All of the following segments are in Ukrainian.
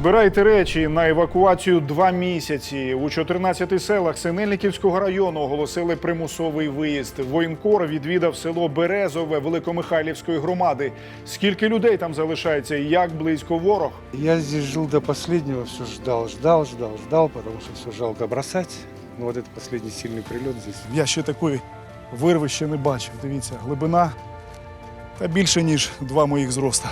Збирайте речі на евакуацію два місяці. У 14 селах Синельниківського району оголосили примусовий виїзд. Воєнкор відвідав село Березове Великомихайлівської громади. Скільки людей там залишається і як близько ворог? Я здесь жил до последнего, все ждал, ждал, ждал, ждал, потому что все жалко бросать. Но вот этот последний сильный прилет здесь. Я ще такої вирви ще не бачив. Дивіться, глибина та більше ніж два моїх зроста.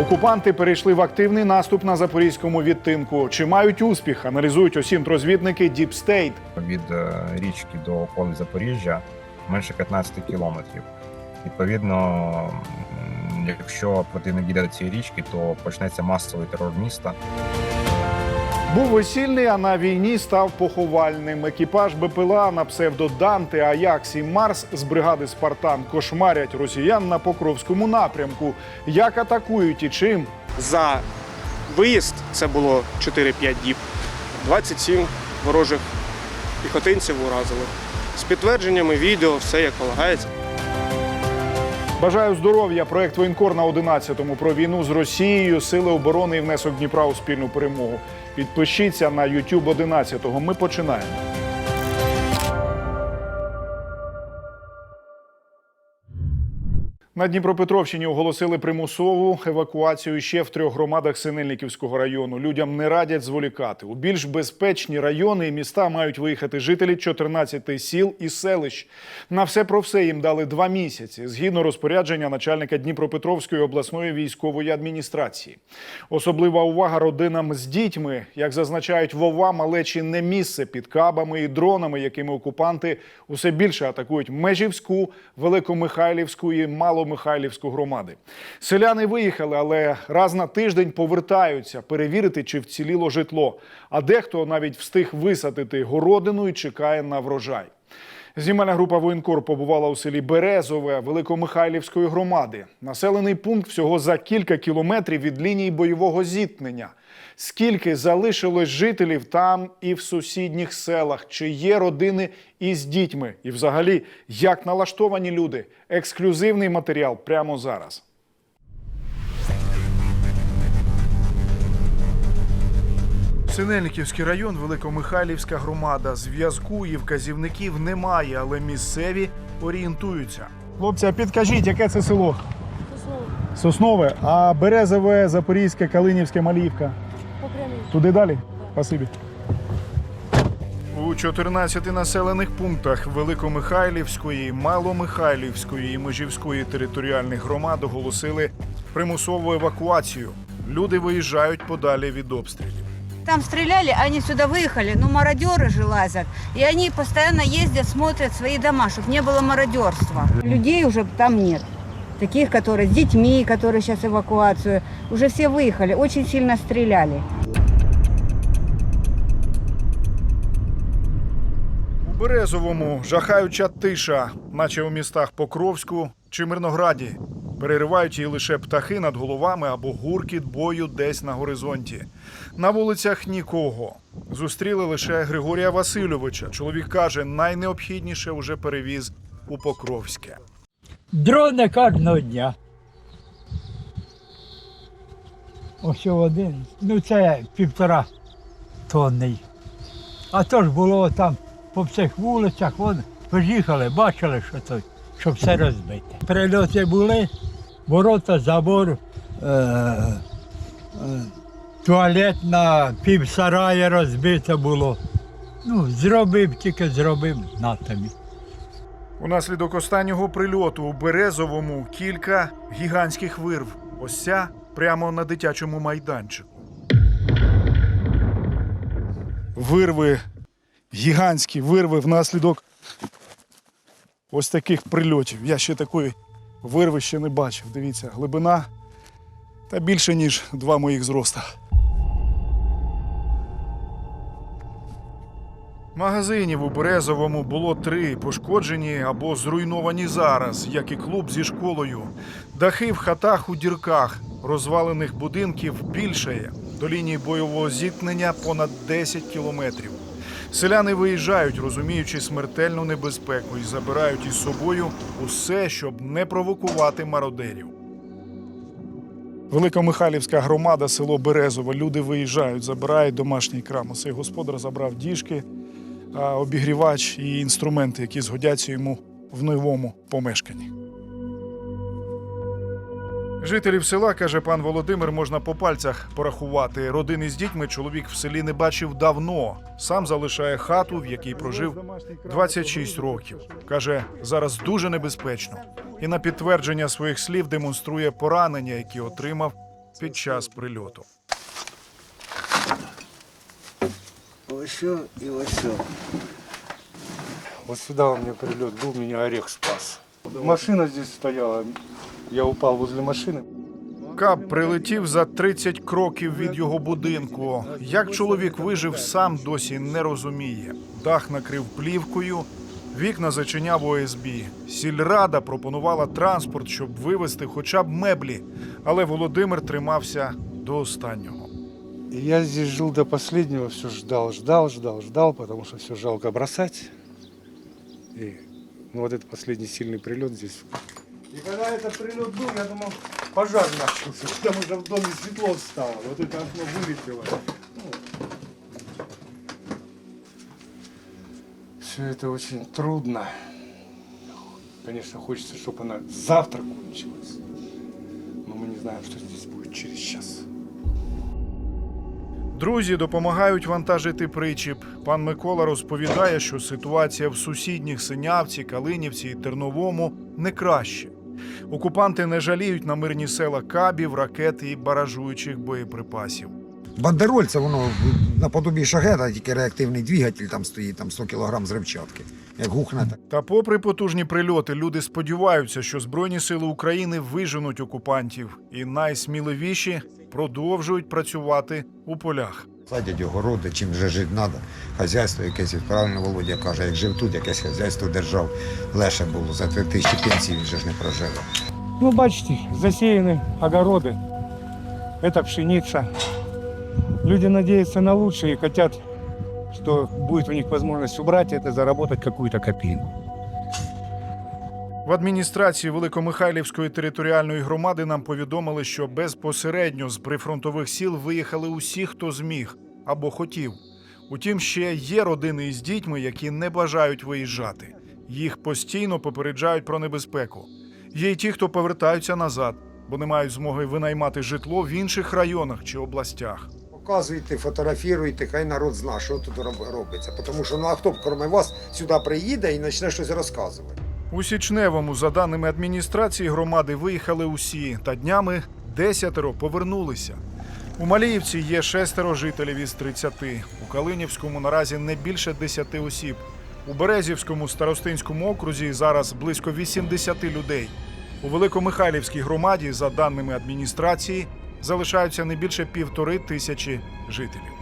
Окупанти перейшли в активний наступ на запорізькому відтинку. Чи мають успіх? Аналізують осінтрозвідники Deep State. від е, річки до околи Запоріжжя менше 15 кілометрів. Відповідно, якщо противник дійде до цієї річки, то почнеться масовий терор міста. Був весільний, а на війні став поховальним. Екіпаж БПЛА на псевдо Данте, Аякс і Марс з бригади Спартан кошмарять росіян на Покровському напрямку. Як атакують і чим? За виїзд це було 4-5 діб. 27 ворожих піхотинців уразили. З підтвердженнями відео, все як полагається. Бажаю здоров'я. Проект воєнкор на 11-му про війну з Росією, сили оборони і внесок Дніпра у спільну перемогу. Підпишіться на YouTube 11-го. Ми починаємо. На Дніпропетровщині оголосили примусову евакуацію ще в трьох громадах Синельниківського району. Людям не радять зволікати. У більш безпечні райони і міста мають виїхати жителі 14 сіл і селищ. На все про все їм дали два місяці, згідно розпорядження начальника Дніпропетровської обласної військової адміністрації. Особлива увага родинам з дітьми, як зазначають вова, малечі не місце під кабами і дронами, якими окупанти усе більше атакують Межівську, Великомихайлівську і Маломихайлівську громади. Селяни виїхали, але раз на тиждень повертаються перевірити, чи вціліло житло. А дехто навіть встиг висадити городину і чекає на врожай. Знімальна група воєнкор побувала у селі Березове Великомихайлівської громади. Населений пункт всього за кілька кілометрів від лінії бойового зіткнення. Скільки залишилось жителів там і в сусідніх селах? Чи є родини із дітьми? І взагалі, як налаштовані люди? Ексклюзивний матеріал прямо зараз. Синельниківський район, Великомихайлівська громада. Зв'язку і вказівників немає, але місцеві орієнтуються. Хлопці, а підкажіть, яке це село? Соснове. Соснове. А Березове, Запорізьке, Калинівське, Малівка. Туди далі? Спасибі. У 14 населених пунктах Великомихайлівської, Маломихайлівської і Межівської територіальних громад оголосили примусову евакуацію. Люди виїжджають подалі від обстрілів. Там стреляли, они сюда выехали, но мародеры же лазят. И они постоянно ездят, смотрят свои дома, чтобы не было мародерства. Людей уже там нет. Таких, которые с детьми, которые сейчас эвакуацию. Уже все выехали, очень сильно стреляли. Березовому жахаюча тиша, наче у містах Покровську чи Мирнограді. Переривають її лише птахи над головами або гуркіт бою десь на горизонті. На вулицях нікого. Зустріли лише Григорія Васильовича. Чоловік каже, найнеобхідніше вже перевіз у Покровське. Дрони кожного дня. Ось один. Ну це півтора тонни. А то ж було там по всіх вулицях, вон, ви бачили, що то, що все розбите. Прильоти були, ворота, забор, е, е, туалет на півсарая розбите було. Ну, зробив, тільки зробив на. Унаслідок останнього прильоту у Березовому кілька гігантських вирв. Ось ця прямо на дитячому майданчику. Вирви, гігантські вирви внаслідок ось таких прильотів. Я ще такої вирви ще не бачив. Дивіться, глибина та більше, ніж два моїх зроста. Магазинів у Березовому було три пошкоджені або зруйновані зараз, як і клуб зі школою. Дахи в хатах у дірках, розвалених будинків більшає. До лінії бойового зіткнення понад 10 кілометрів. Селяни виїжджають, розуміючи смертельну небезпеку, і забирають із собою усе, щоб не провокувати мародерів. Великомихайлівська громада, село Березове. Люди виїжджають, забирають домашній крам. Цей господар забрав діжки, обігрівач і інструменти, які згодяться йому в новому помешканні. Жителів села, каже пан Володимир, можна по пальцях порахувати. Родини з дітьми чоловік в селі не бачив давно. Сам залишає хату, в якій прожив 26 років. Каже, зараз дуже небезпечно. І на підтвердження своїх слів демонструє поранення, які отримав під час прильоту. Ось і ось. Вот сюда у меня прилет был, меня орех спас. Машина здесь стояла, я упал возле машины. Кап прилетів за 30 кроків від його будинку. Як чоловік вижив, сам досі не розуміє. Дах накрив плівкою, вікна зачиняв ОСБ. Сільрада пропонувала транспорт, щоб вивезти хоча б меблі, але Володимир тримався до останнього. И я здесь жил до последнего, все ждал, ждал, ждал, ждал, потому что все жалко бросать. И ну, вот этот последний сильный прилет здесь. И когда этот прилет был, я думал, пожар начался, потому что в доме светло стало. Вот это окно вылетело. Все это очень трудно. Конечно, хочется, чтобы она завтра кончилась. Но мы не знаем, что здесь будет через час. Друзі допомагають вантажити причіп. Пан Микола розповідає, що ситуація в сусідніх Синявці, Калинівці і Терновому не краще. Окупанти не жаліють на мирні села кабів, ракет і баражуючих боєприпасів. Бандероль це воно наподобі шагета, тільки реактивний двигатель там стоїть, там 100 кг зривчатки. Як гухне, так. Та, попри потужні прильоти, люди сподіваються, що Збройні сили України виженуть окупантів, і найсміливіші продовжують працювати у полях. Садять огороди, чим вже жити треба. Хазяйство якесь, от правильно Володя каже, як жив тут, якесь хазяйство держав, легше було. За три тисячі пенсії він же ж не прожив. Ну, бачите, засеяны огороды. Это пшеница. Люди надеются на лучшее и хотят, что будет у них возможность убрать это, заработать какую-то копейку. В адміністрації Великомихайлівської територіальної громади нам повідомили, що безпосередньо з прифронтових сіл виїхали усі, хто зміг або хотів. Утім, ще є родини із дітьми, які не бажають виїжджати. Їх постійно попереджають про небезпеку. Є й ті, хто повертаються назад, бо не мають змоги винаймати житло в інших районах чи областях. Показуйте, фотографіруйте, хай народ знає, що тут робиться. Тому що ну а хто б крім вас сюди приїде і почне щось розказувати. У Січневому, за даними адміністрації громади, виїхали усі, та днями десятеро повернулися. У Маліївці є шестеро жителів із 30. У Калинівському наразі не більше 10 осіб. У Березівському старостинському окрузі зараз близько 80 людей. У Великомихайлівській громаді, за даними адміністрації, залишаються не більше півтори тисячі жителів.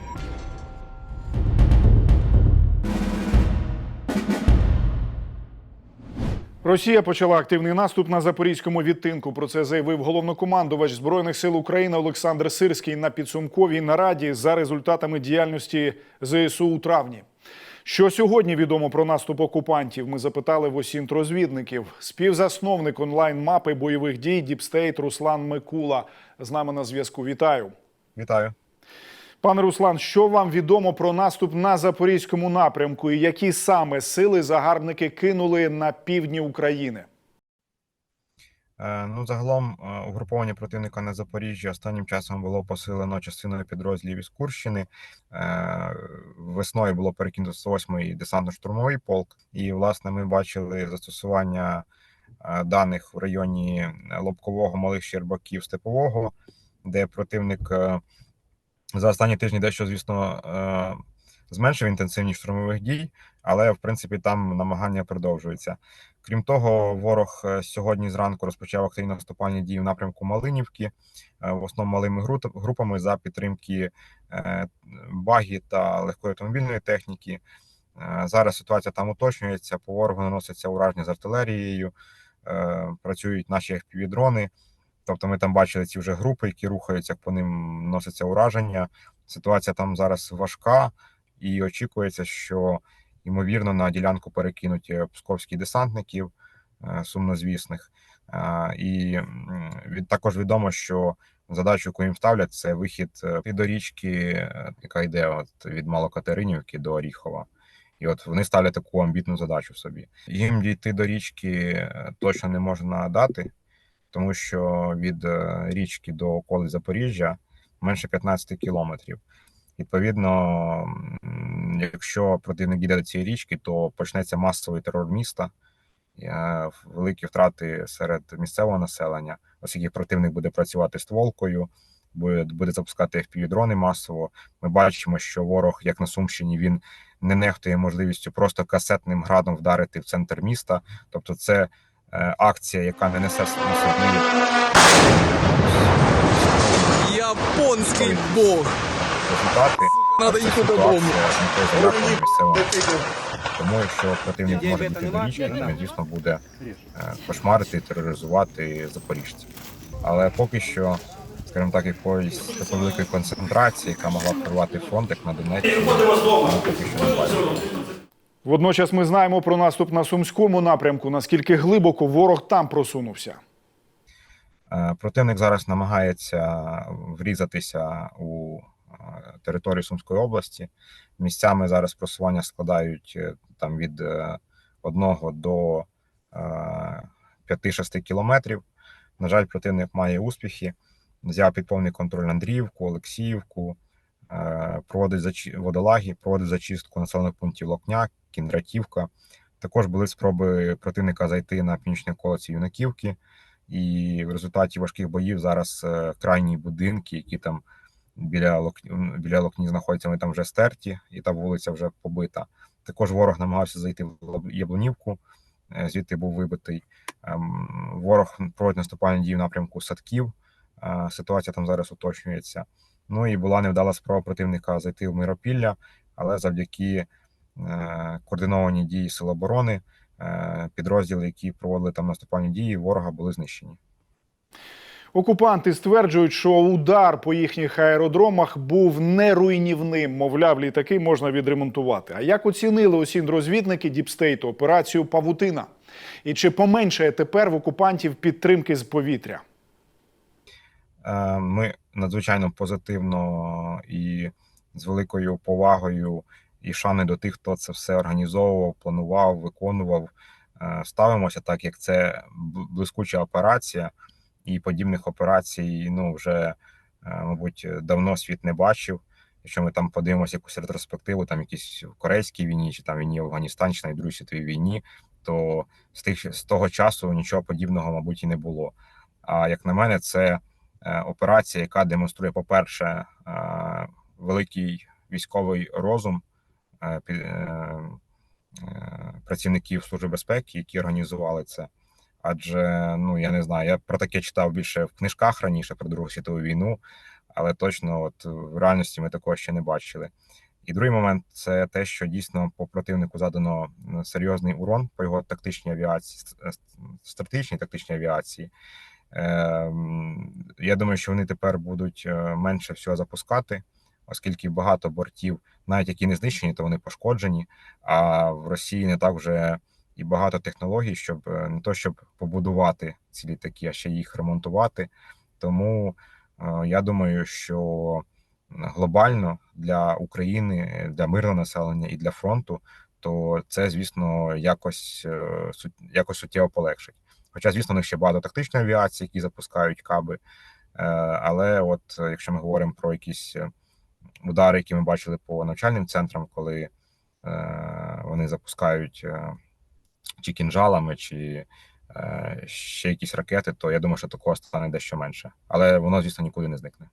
Росія почала активний наступ на запорізькому відтинку. Про це заявив головнокомандувач збройних сил України Олександр Сирський на підсумковій нараді за результатами діяльності ЗСУ у травні. Що сьогодні відомо про наступ окупантів? Ми запитали в осінт-розвідників. Співзасновник онлайн-мапи бойових дій Діпстейт Руслан Микула з нами на зв'язку. Вітаю. Вітаю. Пане Руслан, що вам відомо про наступ на запорізькому напрямку і які саме сили загарбники кинули на півдні України? Е, Ну, загалом е, угруповання противника на Запоріжжі останнім часом було посилено частиною підрозділів із Курщини. Е, Весною було перекинуто 108-й десантно-штурмовий полк, і власне ми бачили застосування даних в районі Лобкового, Малих Щербаків, Степового, де противник за останні тижні дещо, звісно, е, зменшив інтенсивність штурмових дій, але в принципі там намагання продовжуються. Крім того, ворог е, сьогодні зранку розпочав активні наступальні дії в напрямку Малинівки, е, в основному малими групами за підтримки багі та легкої автомобільної техніки. Зараз ситуація там уточнюється. По ворогу наносяться ураження з артилерією, працюють наші FPV-дрони. Тобто ми там бачили ці вже групи, які рухаються, як по ним носиться ураження. Ситуація там зараз важка, і очікується, що ймовірно на ділянку перекинуть е, псковських десантників е, сумнозвісних. Е, І від також відомо, що задачу, яку їм ставлять, це вихід е, до річки, яка йде от від Малокатеринівки до Оріхова. І от вони ставлять таку амбітну задачу собі. Їм дійти до річки точно не можна дати, тому що від е, річки до околиць Запоріжжя менше 15 кілометрів. Відповідно, якщо противник дійде до цієї річки, то почнеться масовий терор міста, е, великі втрати серед місцевого населення, оскільки противник буде працювати стволкою, буде, буде запускати FPV-дрони масово. Ми бачимо, що ворог, як на Сумщині, він не нехтує можливістю просто касетним градом вдарити в центр міста. Тобто, це акція, яка не несе на собі Японський бог. результати. Надо ситуація додому. Тому якщо противник може бути до річки, він, звісно, буде е, кошмарити, тероризувати запоріжців. Але поки що, скажімо так, якоїсь такої великої концентрації, яка могла б порвати фронт, як на Донеччині, поки що не бачимо. Водночас ми знаємо про наступ на сумському напрямку. Наскільки глибоко ворог там просунувся. Е, Противник зараз намагається врізатися у е, територію Сумської області. Місцями зараз просування складають е, там від 1 до е, 5-6 кілометрів. На жаль, противник має успіхи. Взяв під повний контроль Андріївку, Олексіївку, проводить зачи... водолаги, проводить зачистку населених пунктів Локня, Кіндратівка. Також були спроби противника зайти на північні околиці Юнаківки і в результаті важких боїв зараз е, крайні будинки, які там біля Лок... біля Локні знаходяться, вони там вже стерті, і та вулиця вже побита. Також ворог намагався зайти в Яблунівку, е, звідти був вибитий. Ем, Ворог проводить наступальні дії в напрямку садків. Е, Ситуація там зараз уточнюється. Ну і була невдала спроба противника зайти в Миропілля, але завдяки е, координованій дії Сил оборони е, підрозділи, які проводили там наступальні дії, ворога були знищені. Окупанти стверджують, що удар по їхніх аеродромах був не руйнівним. Мовляв, літаки можна відремонтувати. А як оцінили осінрозвідники Діпстейту операцію Павутина? І чи поменшає тепер в окупантів підтримки з повітря? Е, Ми надзвичайно позитивно і з великою повагою і шани до тих, хто це все організовував, планував, виконував. е, Ставимося так, як це блискуча операція, і подібних операцій ну вже, е, мабуть, давно світ не бачив. Якщо ми там подивимося якусь ретроспективу, там якісь в Корейській війні, чи там війні в Афганістані, чи на Другій світовій війні, то з тих з того часу нічого подібного, мабуть, і не було. А як на мене, це операція, яка демонструє, по-перше, е, великий військовий розум е, е, е, працівників Служби безпеки, які організували це. Адже ну я не знаю, я про таке читав більше в книжках раніше про Другу світову війну, але точно, от в реальності ми такого ще не бачили. І другий момент це те, що дійсно по противнику задано серйозний урон по його тактичній авіації, ст- ст- стратегічній тактичній авіації. Ем, Я думаю, що вони тепер будуть е, менше всього запускати, оскільки багато бортів, навіть які не знищені, то вони пошкоджені. А в Росії не так вже і багато технологій, щоб е, не то щоб побудувати ці літаки, а ще їх ремонтувати. Тому е, я думаю, що глобально для України, для мирного населення і для фронту, то це, звісно, якось якось суттєво полегшить. Хоча, звісно, у них ще багато тактичної авіації, які запускають каби. Е, Але от е, якщо ми говоримо про якісь е, удари, які ми бачили по навчальним центрам, коли вони запускають чи кінжалами, чи ще якісь ракети, то я думаю, що такого стане дещо менше. Але воно, звісно, нікуди не зникне.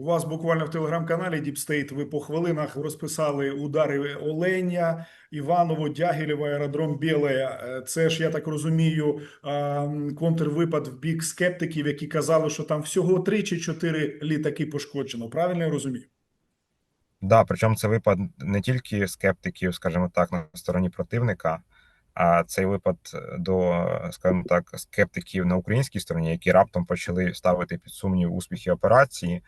У вас буквально в телеграм-каналі Діпстейт ви по хвилинах розписали удари Оленя, Іваново, Дягілєво, аеродром Біле. Е, Це ж я так розумію, контрвипад в бік скептиків, які казали, що там всього три чи чотири літаки пошкоджено. Правильно я розумію? Да, причому це випад не тільки скептиків, скажімо так, на стороні противника, а цей випад до, скажімо так, скептиків на українській стороні, які раптом почали ставити під сумнів успіхи операції,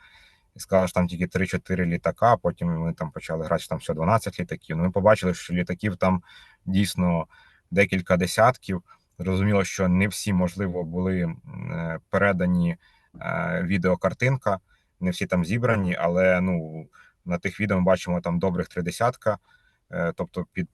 і сказали, що там тільки 3-4 літака. Потім ми там почали грати, що там всього 12 літаків. Ну, ми побачили, що літаків там дійсно декілька десятків. Зрозуміло, що не всі, можливо, були е, передані е, відеокартинка. Не всі там зібрані, але ну на тих відео ми бачимо там добрих три десятка, е, тобто під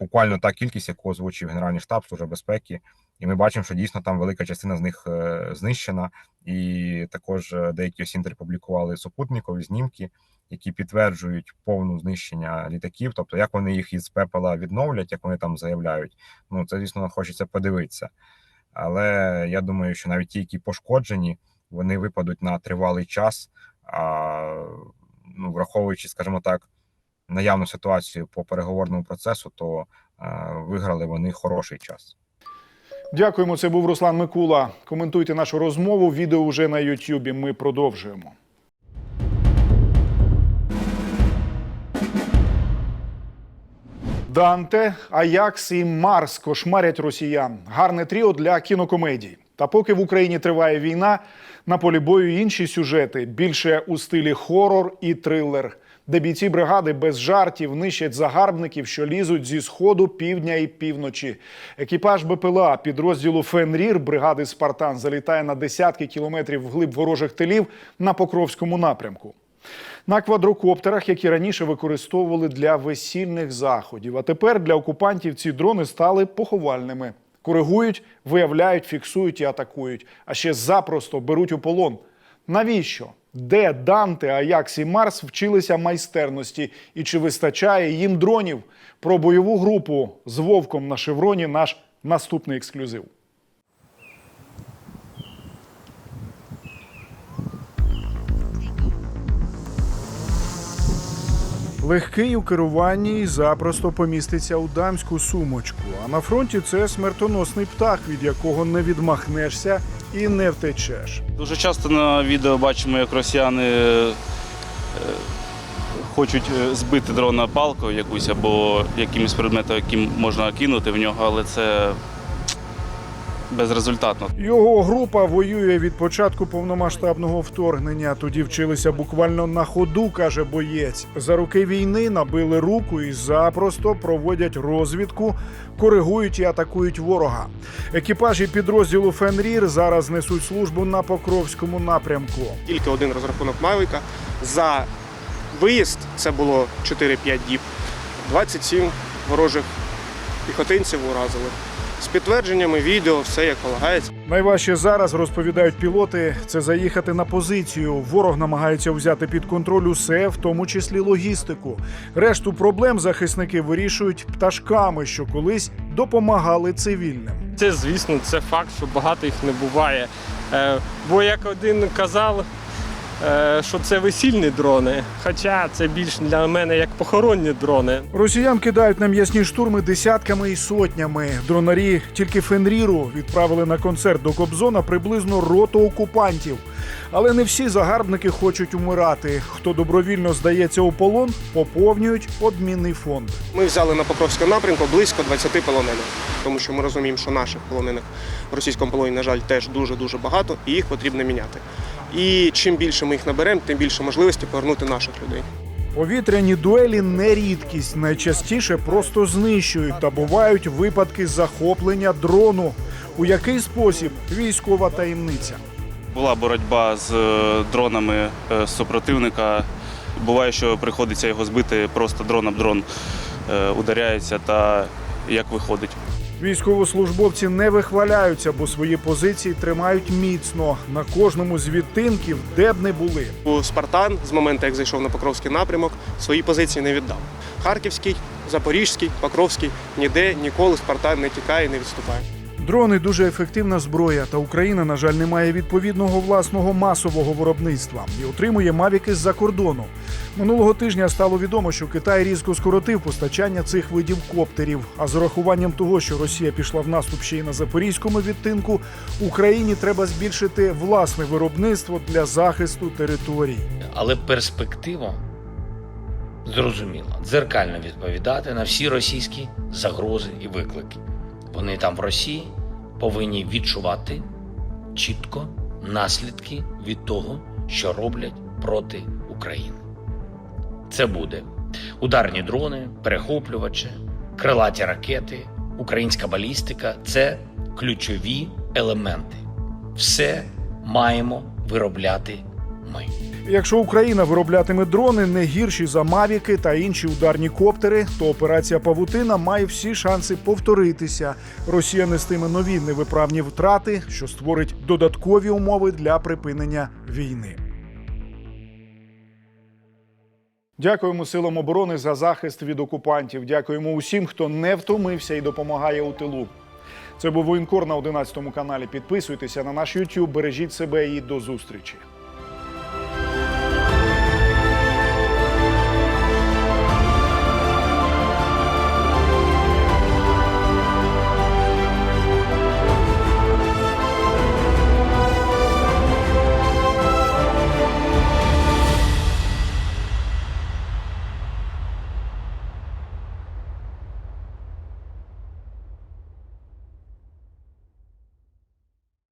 буквально та кількість, яку озвучив Генеральний штаб Служби безпеки. І ми бачимо, що дійсно там велика частина з них е, знищена, і також е, деякі осінтери публікували супутникові знімки, які підтверджують повну знищення літаків. Тобто, як вони їх із пепела відновлять, як вони там заявляють. Ну це звісно хочеться подивитися. Але я думаю, що навіть ті, які пошкоджені, вони випадуть на тривалий час. А ну, враховуючи, скажімо так, наявну ситуацію по переговорному процесу, то е, виграли вони хороший час. Дякуємо. Це був Руслан Микула. Коментуйте нашу розмову. Відео вже на Ютубі. Ми продовжуємо. Данте, Аякс і Марс кошмарять росіян. Гарне тріо для кінокомедій. Та поки в Україні триває війна, на полі бою інші сюжети більше у стилі хорор і трилер, де бійці бригади без жартів нищать загарбників, що лізуть зі сходу, півдня і півночі. Екіпаж БПЛА підрозділу Фенрір бригади Спартан залітає на десятки кілометрів вглиб ворожих тилів на Покровському напрямку. На квадрокоптерах, які раніше використовували для весільних заходів. А тепер для окупантів ці дрони стали поховальними. Коригують, виявляють, фіксують і атакують, а ще запросто беруть у полон. Навіщо? Де Данте, Аякс і Марс вчилися майстерності і чи вистачає їм дронів? Про бойову групу з вовком на шевроні наш наступний ексклюзив. Легкий у керуванні і запросто поміститься у дамську сумочку. А на фронті це смертоносний птах, від якого не відмахнешся і не втечеш. Дуже часто на відео бачимо, як росіяни е, хочуть е, збити дрона палкою якусь або якимось предметом, яким можна кинути в нього, але це безрезультатно. Його група воює від початку повномасштабного вторгнення. Тоді вчилися буквально на ходу, каже боєць. За роки війни набили руку і запросто проводять розвідку, коригують і атакують ворога. Екіпажі підрозділу Фенрір зараз несуть службу на Покровському напрямку. Тільки один розрахунок Мавіка. За виїзд це було 4-5 діб. 27 ворожих піхотинців уразили. З підтвердженнями відео, все як полагається. Найважче зараз розповідають пілоти. Це заїхати на позицію. Ворог намагається взяти під контроль усе, в тому числі логістику. Решту проблем захисники вирішують пташками, що колись допомагали цивільним. Це, звісно, це факт, що багато їх не буває. Е, бо як один казав, що це весільні дрони, хоча це більш для мене як похоронні дрони. Росіян кидають на м'ясні штурми десятками і сотнями. Дронарі тільки Фенріру відправили на концерт до Кобзона приблизно роту окупантів. Але не всі загарбники хочуть умирати. Хто добровільно здається у полон, поповнюють обмінний фонд. Ми взяли на Покровському напрямку близько 20 полонених, тому що ми розуміємо, що наших полонених в російському полоні, на жаль, теж дуже-дуже багато, і їх потрібно міняти. І чим більше ми їх наберемо, тим більше можливості повернути наших людей. Повітряні дуелі не рідкість. Найчастіше просто знищують та бувають випадки захоплення дрону. У який спосіб військова таємниця. Була боротьба з е, дронами е, супротивника. Буває, що приходиться його збити, просто дрон об дрон е, ударяється та як виходить. Військовослужбовці не вихваляються, бо свої позиції тримають міцно на кожному з відтинків, де б не були. У Спартан з моменту, як зайшов на Покровський напрямок, свої позиції не віддав. Харківський, Запорізький, Покровський ніде ніколи Спартан не тікає не відступає. Дрони дуже ефективна зброя, та Україна, на жаль, не має відповідного власного масового виробництва і отримує мавіки з-за кордону. Минулого тижня стало відомо, що Китай різко скоротив постачання цих видів коптерів. А з урахуванням того, що Росія пішла в наступ ще й на запорізькому відтинку, Україні треба збільшити власне виробництво для захисту територій. Але перспектива зрозуміла дзеркально відповідати на всі російські загрози і виклики. Вони там в Росії повинні відчувати чітко наслідки від того, що роблять проти України. Це буде ударні дрони, перехоплювачі, крилаті ракети, українська балістика це ключові елементи. Все маємо виробляти ми. Якщо Україна вироблятиме дрони не гірші за мавіки та інші ударні коптери, то операція Павутина має всі шанси повторитися. Росія нестиме нові невиправні втрати, що створить додаткові умови для припинення війни. Дякуємо силам оборони за захист від окупантів. Дякуємо усім, хто не втомився і допомагає у тилу. Це був воєнкор на 11 каналі. Підписуйтеся на наш YouTube, бережіть себе і до зустрічі.